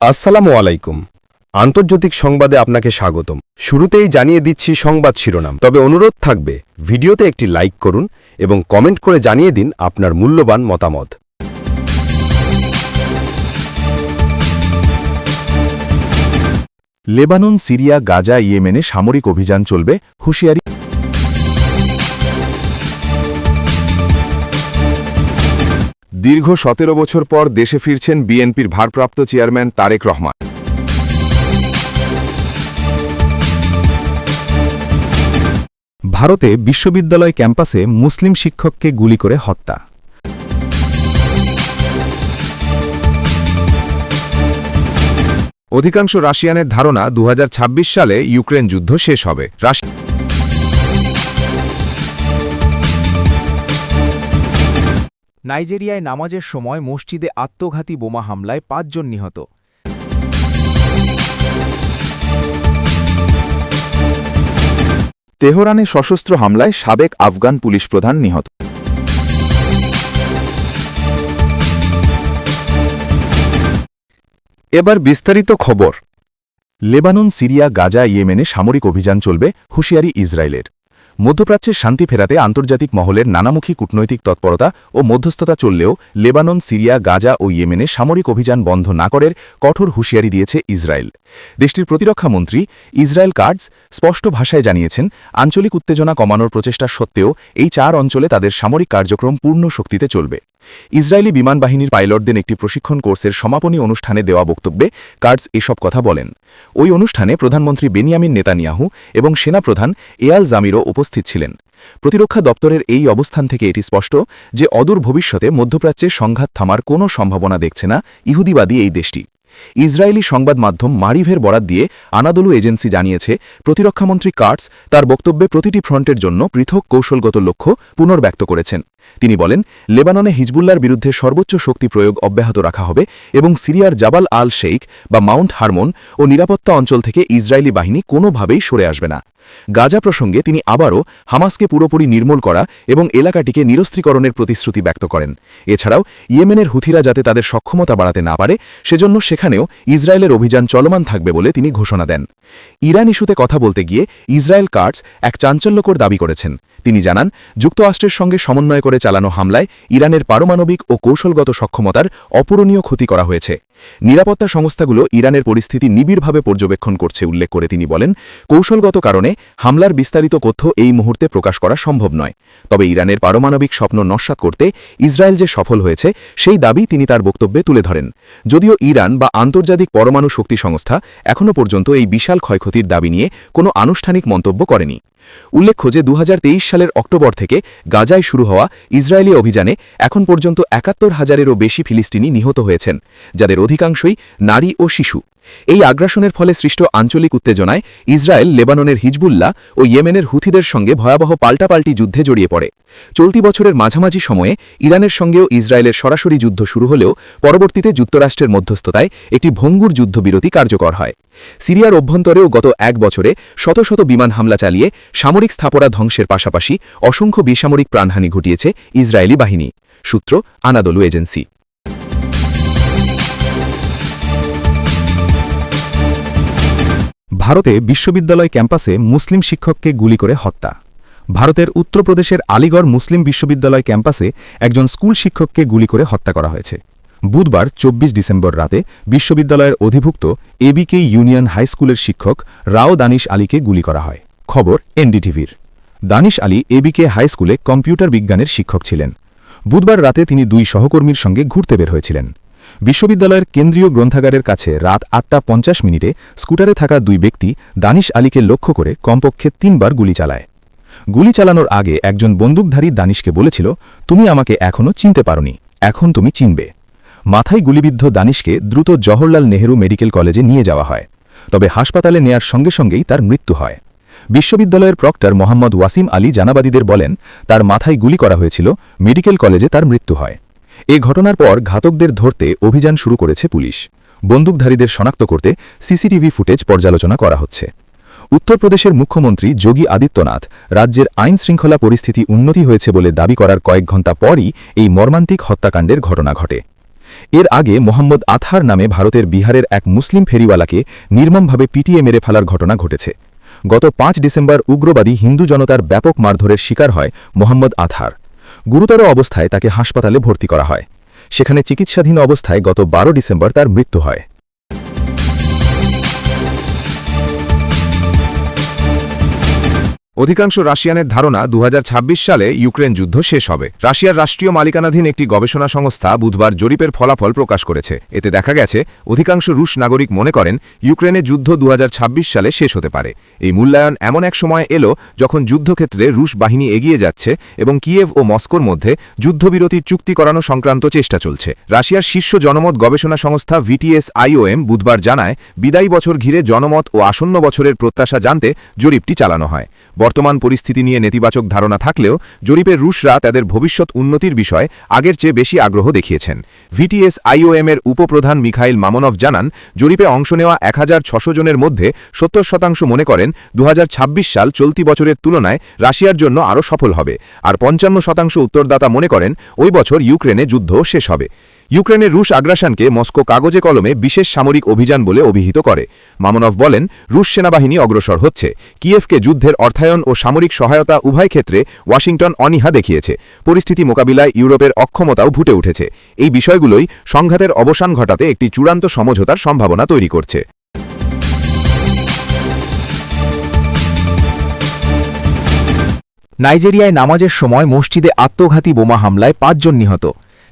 আসসালামু আলাইকুম। আন্তর্জাতিক সংবাদে আপনাকে স্বাগতম। শুরুতেই জানিয়ে দিচ্ছি সংবাদ শিরোনাম। তবে অনুরোধ থাকবে, ভিডিওতে একটি লাইক করুন এবং কমেন্ট করে জানিয়ে দিন আপনার মূল্যবান মতামত। লেবানন, সিরিয়া, গাজা, ইয়েমেনে সামরিক অভিযান চলবে, হুঁশিয়ারি দীর্ঘ সতেরো বছর পর দেশে ফিরছেন বিএনপির ভারপ্রাপ্ত চেয়ারম্যান তারেক রহমান। ভারতে বিশ্ববিদ্যালয় ক্যাম্পাসে মুসলিম শিক্ষককে গুলি করে হত্যা। অধিকাংশ রাশিয়ানের ধারণা দু হাজার ছাব্বিশ সালে ইউক্রেন যুদ্ধ শেষ হবে। রাশি- নাইজেরিয়ায় নামাজের সময় মসজিদে আত্মঘাতী বোমা হামলায় পাঁচজন নিহত। তেহরানে সশস্ত্র হামলায় সাবেক আফগান পুলিশ প্রধান নিহত। এবার বিস্তারিত খবর। লেবানন, সিরিয়া, গাজা, ইয়েমেনে সামরিক অভিযান চলবে, হুঁশিয়ারি ইসরায়েলের। মধ্যপ্রাচ্যের শান্তি ফেরাতে আন্তর্জাতিক মহলের নানামুখী কূটনৈতিক তৎপরতা ও মধ্যস্থতা চললেও লেবানন, সিরিয়া, গাজা ও ইয়েমেনে সামরিক অভিযান বন্ধ না করার কঠোর হুঁশিয়ারি দিয়েছে ইসরায়েল। দেশটির প্রতিরক্ষা মন্ত্রী ইসরায়েল কার্ডস স্পষ্ট ভাষায় জানিয়েছেন, আঞ্চলিক উত্তেজনা কমানোর প্রচেষ্টা সত্ত্বেও এই চার অঞ্চলে তাদের সামরিক কার্যক্রম পূর্ণ শক্তিতে চলবে। ইসরায়েলি বিমান বাহিনীর পাইলটদের একটি প্রশিক্ষণ কোর্সের সমাপনী অনুষ্ঠানে দেওয়া বক্তব্যে কার্ডস এসব কথা বলেন। ওই অনুষ্ঠানে প্রধানমন্ত্রী বেনিয়ামিন নেতানিয়াহু এবং সেনাপ্রধান এয়াল জামিরও উপস্থিত ছিলেন। প্রতিরক্ষা দপ্তরের এই অবস্থান থেকে এটি স্পষ্ট যে অদূর ভবিষ্যতে মধ্যপ্রাচ্যে সংঘাত থামার কোনো সম্ভাবনা দেখছে না ইহুদিবাদী এই দেশটি। ইসরায়েলি সংবাদ মাধ্যম মারিভের বরাত দিয়ে আনাদলু এজেন্সি জানিয়েছে, প্রতিরক্ষামন্ত্রী কার্টস তার বক্তব্যে প্রতিটি ফ্রন্টের জন্য পৃথক কৌশলগত লক্ষ্য পুনর্ব্যক্ত করেছেন। তিনি বলেন, লেবাননে হিজবুল্লার বিরুদ্ধে সর্বোচ্চ শক্তি প্রয়োগ অব্যাহত রাখা হবে এবং সিরিয়ার জাবাল আল শেইখ বা মাউন্ট হারমোন ও নিরাপত্তা অঞ্চল থেকে ইসরায়েলি বাহিনী কোনোভাবেই সরে আসবে না। গাজা প্রসঙ্গে তিনি আবারও হামাসকে পুরোপুরি নির্মূল করা এবং এলাকাটিকে নিরস্ত্রীকরণের প্রতিশ্রুতি ব্যক্ত করেন। এছাড়াও ইয়েমেনের হুথিরা যাতে তাদের সক্ষমতা বাড়াতে না পারে, সেজন্য সেখানেও ইসরায়েলের অভিযান চলমান থাকবে বলে তিনি ঘোষণা দেন। ইরান ইস্যুতে কথা বলতে গিয়ে ইসরায়েল কার্টস এক চাঞ্চল্যকর দাবি করেছেন। তিনি জানান, যুক্তরাষ্ট্রের সঙ্গে সমন্বয় করে চালানো হামলায় ইরানের পারমাণবিক ও কৌশলগত সক্ষমতার অপূরণীয় ক্ষতি করা হয়েছে। নিরাপত্তা সংস্থাগুলো ইরানের পরিস্থিতি নিবিড়ভাবে পর্যবেক্ষণ করছে উল্লেখ করে তিনি বলেন, কৌশলগত কারণে হামলার বিস্তারিত তথ্য এই মুহূর্তে প্রকাশ করা সম্ভব নয়। তবে ইরানের পারমাণবিক স্বপ্ন নস্যাৎ করতে ইসরায়েল যে সফল হয়েছে, সেই দাবি তিনি তার বক্তব্যে তুলে ধরেন। যদিও ইরান বা আন্তর্জাতিক পরমাণু শক্তি সংস্থা এখনও পর্যন্ত এই বিশাল ক্ষয়ক্ষতির দাবি নিয়ে কোনো আনুষ্ঠানিক মন্তব্য করেনি। উল্লেখ্য যে দু হাজার তেইশ সালের অক্টোবর থেকে গাজায় শুরু হওয়া ইসরায়েলি অভিযানে এখন পর্যন্ত একাত্তর হাজারেরও বেশি ফিলিস্তিনি নিহত হয়েছেন, যাদের অধিকাংশই নারী ও শিশু। এই আগ্রাসনের ফলে সৃষ্ট আঞ্চলিক উত্তেজনায় ইসরায়েল, লেবাননের হিজবুল্লাহ ও ইয়েমেনের হুথিদের সঙ্গে ভয়াবহ পাল্টাপাল্টি যুদ্ধে জড়িয়ে পড়ে। চলতি বছরের মাঝামাঝি সময়ে ইরানের সঙ্গেও ইসরায়েলের সরাসরি যুদ্ধ শুরু হলেও পরবর্তীতে যুক্তরাষ্ট্রের মধ্যস্থতায় একটি ভঙ্গুর যুদ্ধবিরতি কার্যকর হয়। সিরিয়ার অভ্যন্তরেও গত এক বছরে শত শত বিমান হামলা চালিয়ে সামরিক স্থাপনা ধ্বংসের পাশাপাশি অসংখ্য বেসামরিক প্রাণহানি ঘটিয়েছে ইসরায়েলি বাহিনী। সূত্র, আনাদলু এজেন্সি। ভারতে বিশ্ববিদ্যালয় ক্যাম্পাসে মুসলিম শিক্ষককে গুলি করে হত্যা। ভারতের উত্তরপ্রদেশের আলিগড় মুসলিম বিশ্ববিদ্যালয় ক্যাম্পাসে একজন স্কুল শিক্ষককে গুলি করে হত্যা করা হয়েছে। বুধবার ২৪ ডিসেম্বর রাতে বিশ্ববিদ্যালয়ের অধিভুক্ত এবিকে ইউনিয়ন হাইস্কুলের শিক্ষক রাও দানিশ আলীকে গুলি করা হয়। খবর এনডিটিভির দানিশ আলী এবিকে হাইস্কুলে কম্পিউটার বিজ্ঞানের শিক্ষক ছিলেন। বুধবার রাতে তিনি দুই সহকর্মীর সঙ্গে ঘুরতে বের হয়েছিলেন। বিশ্ববিদ্যালয়ের কেন্দ্রীয় গ্রন্থাগারের কাছে রাত আটটা পঞ্চাশ মিনিটে স্কুটারে থাকা দুই ব্যক্তি দানিশ আলীকে লক্ষ্য করে কমপক্ষে তিনবার গুলি চালায়। গুলি চালানোর আগে একজন বন্দুকধারী দানিশকে বলেছিল, তুমি আমাকে এখনও চিনতে পারোনি। এখন তুমি চিনবে। মাথায় গুলিবিদ্ধ দানিশকে দ্রুত জওহরলাল নেহেরু মেডিকেল কলেজে নিয়ে যাওয়া হয়। তবে হাসপাতালে নেয়ার সঙ্গে সঙ্গেই তার মৃত্যু হয়। বিশ্ববিদ্যালয়ের প্রক্টর মোহাম্মদ ওয়াসিম আলী জানাবাদীদের বলেন, তার মাথায় গুলি করা হয়েছিল, মেডিকেল কলেজে তার মৃত্যু হয়। এ ঘটনার পর ঘাতকদের ধরতে অভিযান শুরু করেছে পুলিশ। বন্দুকধারীদের শনাক্ত করতে সিসিটিভি ফুটেজ পর্যালোচনা করা হচ্ছে। উত্তরপ্রদেশের মুখ্যমন্ত্রী যোগী আদিত্যনাথ রাজ্যের আইন শৃঙ্খলা পরিস্থিতি উন্নতি হয়েছে বলে দাবি করার কয়েক ঘণ্টা পরই এই মর্মান্তিক হত্যাকাণ্ডের ঘটনা ঘটে। এর আগে মোহাম্মদ আথার নামে ভারতের বিহারের এক মুসলিম ফেরিওয়ালাকে নির্মমভাবে পিটিয়ে মেরে ফেলার ঘটনা ঘটেছে। গত পাঁচ ডিসেম্বর উগ্রবাদী হিন্দু জনতার ব্যাপক মারধরের শিকার হয় মোহাম্মদ আথার গুরুতর অবস্থায় তাকে হাসপাতালে ভর্তি করা হয়। সেখানে চিকিৎসাধীন অবস্থায় গত বারো ডিসেম্বর তার মৃত্যু হয়। অধিকাংশ রাশিয়ানের ধারণা দু হাজার ছাব্বিশ সালে ইউক্রেন যুদ্ধ শেষ হবে। রাশিয়ার রাষ্ট্রীয় মালিকানাধীন একটি গবেষণা সংস্থা বুধবার জরিপের ফলাফল প্রকাশ করেছে। এতে দেখা গেছে, অধিকাংশ রুশ নাগরিক মনে করেন ইউক্রেনের যুদ্ধ দুহাজার ছাব্বিশ সালে শেষ হতে পারে। এই মূল্যায়ন এমন এক সময় এলো যখন যুদ্ধক্ষেত্রে রুশ বাহিনী এগিয়ে যাচ্ছে এবং কিয়েভ ও মস্কোর মধ্যে যুদ্ধবিরতির চুক্তি করানো সংক্রান্ত চেষ্টা চলছে। রাশিয়ার শীর্ষ জনমত গবেষণা সংস্থা ভিটিএস আইওএম বুধবার জানায়, বিদায়ী বছর ঘিরে জনমত ও আসন্ন বছরের প্রত্যাশা জানতে জরিপটি চালানো হয়। বর্তমান পরিস্থিতি নিয়ে নেতিবাচক ধারণা থাকলেও জরিপের রুশরা তাদের ভবিষ্যৎ উন্নতির বিষয়ে আগের চেয়ে বেশি আগ্রহ দেখিয়েছেন। ভিটিএস আইওএম এর উপপ্রধান মিখাইল মামনভ জানান, জরিপে অংশ নেওয়া এক জনের মধ্যে সত্তর শতাংশ মনে করেন দু হাজার ছাব্বিশ সাল চলতি বছরের তুলনায় রাশিয়ার জন্য আরও সফল হবে, আর পঞ্চান্ন শতাংশ উত্তরদাতা মনে করেন ওই বছর ইউক্রেনে যুদ্ধ শেষ হবে। ইউক্রেনের রুশ আগ্রাসনকে মস্কো কাগজে কলমে বিশেষ সামরিক অভিযান বলে অভিহিত করে। মামনভ বলেন, রুশ সেনাবাহিনী অগ্রসর হচ্ছে। কিয়েভকে যুদ্ধের অর্থায়ন ও সামরিক সহায়তা উভয় ক্ষেত্রে ওয়াশিংটন অনীহা দেখিয়েছে। পরিস্থিতি মোকাবিলায় ইউরোপের অক্ষমতাও ফুটে উঠেছে। এই বিষয়গুলোই সংঘাতের অবসান ঘটাতে একটি চূড়ান্ত সমঝোতার সম্ভাবনা তৈরি করছে। নাইজেরিয়ায় নামাজের সময় মসজিদে আত্মঘাতী বোমা হামলায় পাঁচজন নিহত।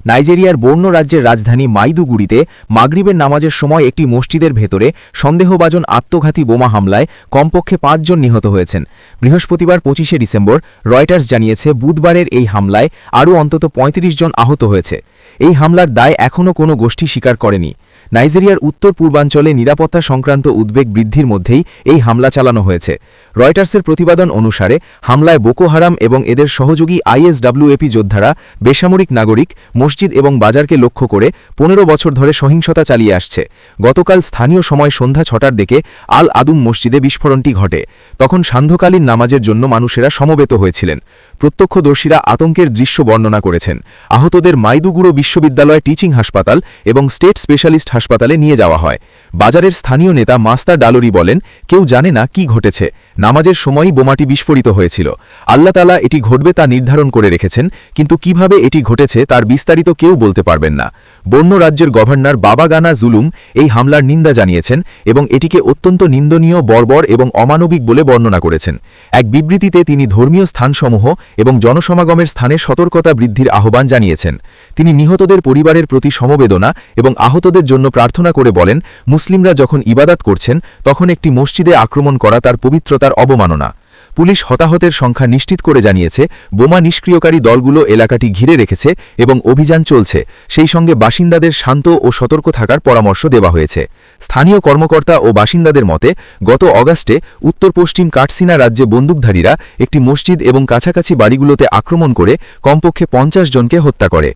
নাইজেরিয়ার বর্ণ রাজ্যের রাজধানী মাইদুগুড়িতে মাগরিবের নামাজের সময় একটি মসজিদের ভেতরে সন্দেহবাজন আত্মঘাতী বোমা হামলায় কমপক্ষে পাঁচজন নিহত হয়েছেন। বৃহস্পতিবার পঁচিশে ডিসেম্বর রয়টার্স জানিয়েছে, বুধবারের এই হামলায় আরও অন্তত ৩৫ জন আহত হয়েছে। এই হামলার দায় এখনও কোনো গোষ্ঠী স্বীকার করেনি। নাইজেরিয়ার উত্তর পূর্বাঞ্চলে নিরাপত্তা সংক্রান্ত উদ্বেগ বৃদ্ধির মধ্যেই এই হামলা চালানো হয়েছে। রয়টার্সের প্রতিবেদন অনুসারে হামলায় বোকো হারাম এবং এদের সহযোগী আইএসডব্লিউএপি যোদ্ধারা, বেসামরিক নাগরিক, মসজিদ এবং বাজারকে লক্ষ্য করে পনেরো বছর ধরে সহিংসতা চালিয়ে আসছে। গতকাল স্থানীয় সময় সন্ধ্যা ছটার দিকে আল আদুম মসজিদে বিস্ফোরণটি ঘটে। তখন সান্ধ্যকালীন নামাজের জন্য মানুষেরা সমবেত হয়েছিলেন। প্রত্যক্ষদর্শীরা আতঙ্কের দৃশ্য বর্ণনা করেছেন। আহতদের মাইদুগুড়ো বিশ্ববিদ্যালয় টিচিং হাসপাতাল এবং স্টেট স্পেশালিস্ট হাসপাতালে নিয়ে যাওয়া হয়। বাজারের স্থানীয় নেতা মাস্তা ডালোরি বলেন, কেউ জানে না কি ঘটেছে। নামাজের সময়ই বোমাটি বিস্ফোরিত হয়েছিল। আল্লাতালা এটি ঘটবে তা নির্ধারণ করে রেখেছেন, কিন্তু কীভাবে এটি ঘটেছে তার বিস্তারিত কেউ বলতে পারবেন না। বন্য রাজ্যের গভর্নর বাবা গানা জুলুম এই হামলার নিন্দা জানিয়েছেন এবং এটিকে অত্যন্ত নিন্দনীয়, বর্বর এবং অমানবিক বলে বর্ণনা করেছেন। এক বিবৃতিতে তিনি ধর্মীয় স্থানসমূহ এবং জনসমাগমের স্থানে সতর্কতা বৃদ্ধির আহ্বান জানিয়েছেন। তিনি নিহতদের পরিবারের প্রতি সমবেদনা এবং আহতদের জন্য প্রার্থনা করে বলেন, মুসলিমরা যখন ইবাদাত করছেন, তখন একটি মসজিদে আক্রমণ করা তার পবিত্রতার অবমাননা। পুলিশ হতাহতের সংখ্যা নিশ্চিত করে জানিয়েছে, বোমা নিষ্ক্রিয়কারী দলগুলো এলাকাটি ঘিরে রেখেছে এবং অভিযান চলছে। সেই সঙ্গে বাসিন্দাদের শান্ত ও সতর্ক থাকার পরামর্শ দেওয়া হয়েছে। স্থানীয় কর্মকর্তা ও বাসিন্দাদের মতে, গত অগাস্টে উত্তর পশ্চিম কাটসিনা রাজ্যে বন্দুকধারীরা একটি মসজিদ এবং কাছাকাছি বাড়িগুলোতে আক্রমণ করে কমপক্ষে পঞ্চাশ জনকে হত্যা করে।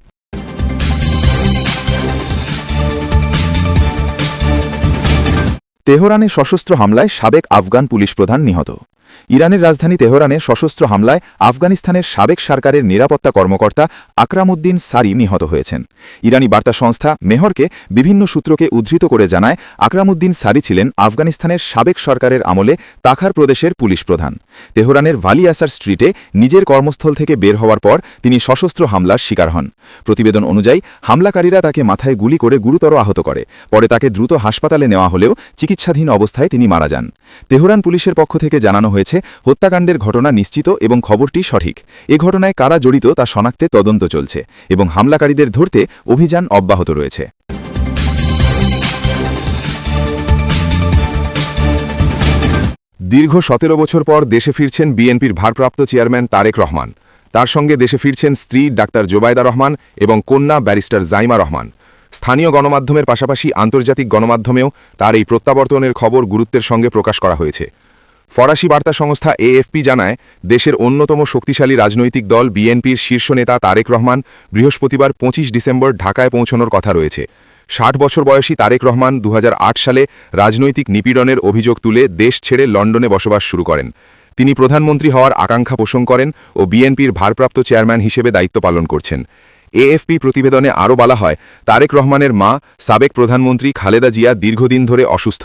তেহরানে সশস্ত্র হামলায় সাবেক আফগান পুলিশ প্রধান নিহত। ইরানের রাজধানী তেহরানে সশস্ত্র হামলায় আফগানিস্তানের সাবেক সরকারের নিরাপত্তা কর্মকর্তা আকরামুদ্দিন সারি নিহত হয়েছেন। ইরানি বার্তা সংস্থা মেহরকে বিভিন্ন সূত্রকে উদ্ধৃত করে জানায় আকরামুদ্দিন সারি ছিলেন আফগানিস্তানের সাবেক সরকারের আমলে তাখার প্রদেশের পুলিশ প্রধান। তেহরানের ভালিয়াসার স্ট্রিটে নিজের কর্মস্থল থেকে বের হওয়ার পর তিনি সশস্ত্র হামলার শিকার হন। প্রতিবেদন অনুযায়ী, হামলাকারীরা তাকে মাথায় গুলি করে গুরুতর আহত করে। পরে তাকে দ্রুত হাসপাতালে নেওয়া হলেও চিকিৎসাধীন অবস্থায় তিনি মারা যান। তেহরান পুলিশের পক্ষ থেকে জানানো হয়েছে হত্যাকাণ্ডের ঘটনা নিশ্চিত এবং খবরটি সঠিক। এ ঘটনায় কারা জড়িত তা শনাক্তে তদন্ত চলছে এবং হামলাকারীদের ধরতে অভিযান অব্যাহত রয়েছে। দীর্ঘ সতেরো বছর পর দেশে ফিরছেন বিএনপির ভারপ্রাপ্ত চেয়ারম্যান তারেক রহমান। তার সঙ্গে দেশে ফিরছেন স্ত্রী ডাক্তার জোবায়দা রহমান এবং কন্যা ব্যারিস্টার জাইমা রহমান। স্থানীয় গণমাধ্যমের পাশাপাশি আন্তর্জাতিক গণমাধ্যমেও তার এই প্রত্যাবর্তনের খবর গুরুত্বের সঙ্গে প্রকাশ করা হয়েছে। ফরাসি বার্তা সংস্থা এএফপি জানায়, দেশের অন্যতম শক্তিশালী রাজনৈতিক দল বিএনপির শীর্ষ নেতা তারেক রহমান বৃহস্পতিবার পঁচিশ ডিসেম্বর ঢাকায় পৌঁছানোর কথা রয়েছে। ষাট বছর বয়সী তারেক রহমান দু হাজার আট সালে রাজনৈতিক নিপীড়নের অভিযোগ তুলে দেশ ছেড়ে লন্ডনে বসবাস শুরু করেন। তিনি প্রধানমন্ত্রী হওয়ার আকাঙ্ক্ষা পোষণ করেন ও বিএনপির ভারপ্রাপ্ত চেয়ারম্যান হিসেবে দায়িত্ব পালন করছেন। এএফপি প্রতিবেদনে আরও বলা হয়, তারেক রহমানের মা, সাবেক প্রধানমন্ত্রী খালেদা জিয়া দীর্ঘদিন ধরে অসুস্থ।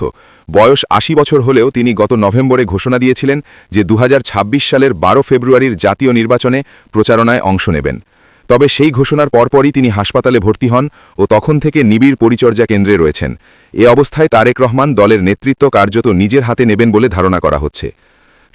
বয়স আশি বছর হলেও তিনি গত নভেম্বরে ঘোষণা দিয়েছিলেন যে দু হাজার ছাব্বিশ সালের বারো ফেব্রুয়ারির জাতীয় নির্বাচনে প্রচারণায় অংশ নেবেন। তবে সেই ঘোষণার পরপরই তিনি হাসপাতালে ভর্তি হন ও তখন থেকে নিবিড় পরিচর্যা কেন্দ্রে রয়েছেন। এ অবস্থায় তারেক রহমান দলের নেতৃত্ব কার্যত নিজের হাতে নেবেন বলে ধারণা করা হচ্ছে।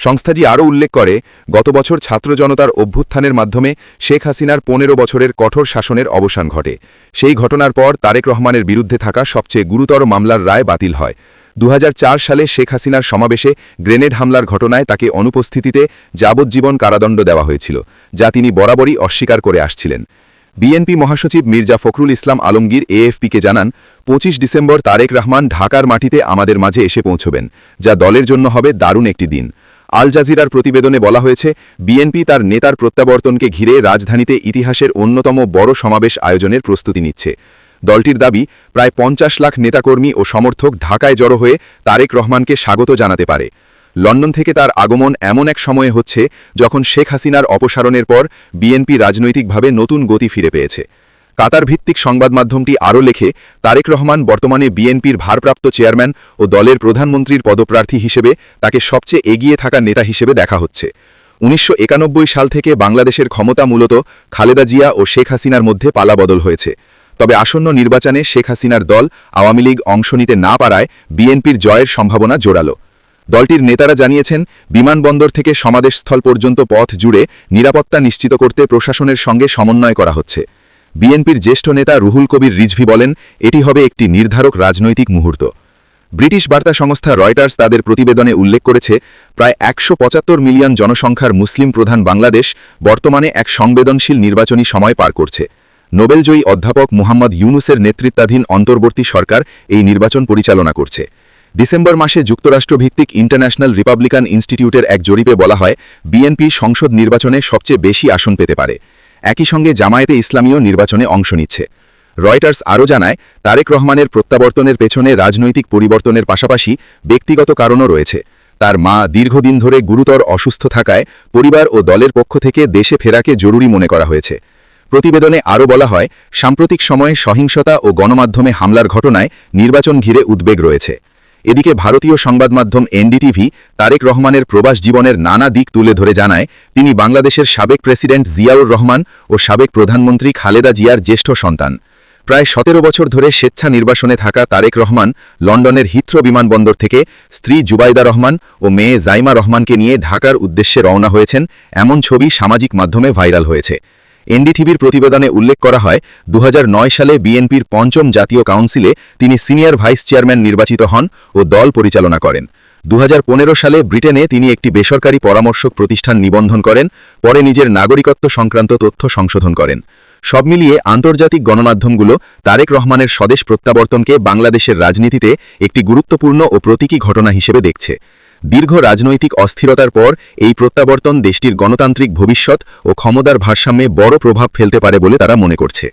সংস্থাটি আরও উল্লেখ করে, গত বছর ছাত্র জনতার অভ্যুত্থানের মাধ্যমে শেখ হাসিনার পনেরো বছরের কঠোর শাসনের অবসান ঘটে। সেই ঘটনার পর তারেক রহমানের বিরুদ্ধে থাকা সবচেয়ে গুরুতর মামলার রায় বাতিল হয়। দু হাজার চার সালে শেখ হাসিনার সমাবেশে গ্রেনেড হামলার ঘটনায় তাকে অনুপস্থিতিতে যাবজ্জীবন কারাদণ্ড দেওয়া হয়েছিল, যা তিনি বরাবরই অস্বীকার করে আসছিলেন। বিএনপি মহাসচিব মির্জা ফখরুল ইসলাম আলমগীর এএফপিকে জানান, পঁচিশ ডিসেম্বর তারেক রহমান ঢাকার মাটিতে আমাদের মাঝে এসে পৌঁছবেন, যা দলের জন্য হবে দারুণ একটি দিন। আল জাজিরার প্রতিবেদনে বলা হয়েছে, বিএনপি তার নেতার প্রত্যাবর্তনকে ঘিরে রাজধানীতে ইতিহাসের অন্যতম বড় সমাবেশ আয়োজনের প্রস্তুতি নিচ্ছে। দলটির দাবি, প্রায় পঞ্চাশ লাখ নেতাকর্মী ও সমর্থক ঢাকায় জড়ো হয়ে তারেক রহমানকে স্বাগত জানাতে পারে। লন্ডন থেকে তার আগমন এমন এক সময়ে হচ্ছে, যখন শেখ হাসিনার অপসারণের পর বিএনপি রাজনৈতিকভাবে নতুন গতি ফিরে পেয়েছে। কাতার ভিত্তিক সংবাদ মাধ্যমটি আরও লেখে, তারেক রহমান বর্তমানে বিএনপির ভারপ্রাপ্ত চেয়ারম্যান ও দলের প্রধানমন্ত্রীর পদপ্রার্থী হিসেবে তাকে সবচেয়ে এগিয়ে থাকা নেতা হিসেবে দেখা হচ্ছে। উনিশশো একানব্বই সাল থেকে বাংলাদেশের ক্ষমতা মূলত খালেদা জিয়া ও শেখ হাসিনার মধ্যে পালাবদল হয়েছে। তবে আসন্ন নির্বাচনে শেখ হাসিনার দল আওয়ামী লীগ অংশ নিতে না পারায় বিএনপির জয়ের সম্ভাবনা জোরালো। দলটির নেতারা জানিয়েছেন, বিমানবন্দর থেকে সমাবেশস্থল পর্যন্ত পথ জুড়ে নিরাপত্তা নিশ্চিত করতে প্রশাসনের সঙ্গে সমন্বয় করা হচ্ছে। বিএনপির জ্যেষ্ঠ নেতা রুহুল কবির রিজভি বলেন, এটি হবে একটি নির্ধারক রাজনৈতিক মুহূর্ত। ব্রিটিশ বার্তা সংস্থা রয়টার্স তাদের প্রতিবেদনে উল্লেখ করেছে, প্রায় একশো পঁচাত্তর মিলিয়ন জনসংখ্যার মুসলিম প্রধান বাংলাদেশ বর্তমানে এক সংবেদনশীল নির্বাচনী সময় পার করছে। নোবেলজয়ী অধ্যাপক মুহাম্মদ ইউনুসের নেতৃত্বাধীন অন্তর্বর্তী সরকার এই নির্বাচন পরিচালনা করছে। ডিসেম্বর মাসে যুক্তরাষ্ট্রভিত্তিক ইন্টারন্যাশনাল রিপাবলিকান ইনস্টিটিউটের এক জরিপে বলা হয়, বিএনপি সংসদ নির্বাচনে সবচেয়ে বেশি আসন পেতে পারে। একই সঙ্গে জামায়াতে ইসলামীয় নির্বাচনে অংশ নিচ্ছে। রয়টার্স আরও জানায়, তারেক রহমানের প্রত্যাবর্তনের পেছনে রাজনৈতিক পরিবর্তনের পাশাপাশি ব্যক্তিগত কারণও রয়েছে। তার মা দীর্ঘদিন ধরে গুরুতর অসুস্থ থাকায় পরিবার ও দলের পক্ষ থেকে দেশে ফেরাকে জরুরি মনে করা হয়েছে। প্রতিবেদনে আরও বলা হয়, সাম্প্রতিক সময়ে সহিংসতা ও গণমাধ্যমে হামলার ঘটনায় নির্বাচন ঘিরে উদ্বেগ রয়েছে। এদিকে ভারতীয় সংবাদ মাধ্যম এনডিটিভি তারেক রহমানের প্রবাস জীবনের নানা দিক তুলে ধরে জানায়, তিনি বাংলাদেশের সাবেক প্রেসিডেন্ট জিয়াউর রহমান ও সাবেক প্রধানমন্ত্রী খালেদা জিয়ার জ্যেষ্ঠ সন্তান। প্রায় সতেরো বছর ধরে স্বেচ্ছা নির্বাসনে থাকা তারেক রহমান লন্ডনের হিথ্রো বিমানবন্দর থেকে স্ত্রী জুবাইদা রহমান ও মেয়ে জাইমা রহমানকে নিয়ে ঢাকার উদ্দেশ্যে রওনা হয়েছেন, এমন ছবি সামাজিক মাধ্যমে ভাইরাল হয়েছে। এনডিটিভির প্রতিবেদনে উল্লেখ করা হয় দু হাজার নয় সালে বিএনপির পঞ্চম জাতীয় কাউন্সিলে তিনি সিনিয়র ভাইস চেয়ারম্যান নির্বাচিত হন ও দল পরিচালনা করেন। দু হাজার পনেরো সালে ব্রিটেনে তিনি একটি বেসরকারি পরামর্শক প্রতিষ্ঠান নিবন্ধন করেন, পরে নিজের নাগরিকত্ব সংক্রান্ত তথ্য সংশোধন করেন। সব মিলিয়ে আন্তর্জাতিক গণমাধ্যমগুলো তারেক রহমানের স্বদেশ প্রত্যাবর্তনকে বাংলাদেশের রাজনীতিতে একটি গুরুত্বপূর্ণ ও প্রতীকী ঘটনা হিসেবে দেখছে। দীর্ঘ রাজনৈতিক অস্থিরতার পর এই প্রত্যাবর্তন দেশটির গণতান্ত্রিক ভবিষ্যৎ ও ক্ষমতার ভারসাম্যে বড় প্রভাব ফেলতে পারে বলে তারা মনে করছে।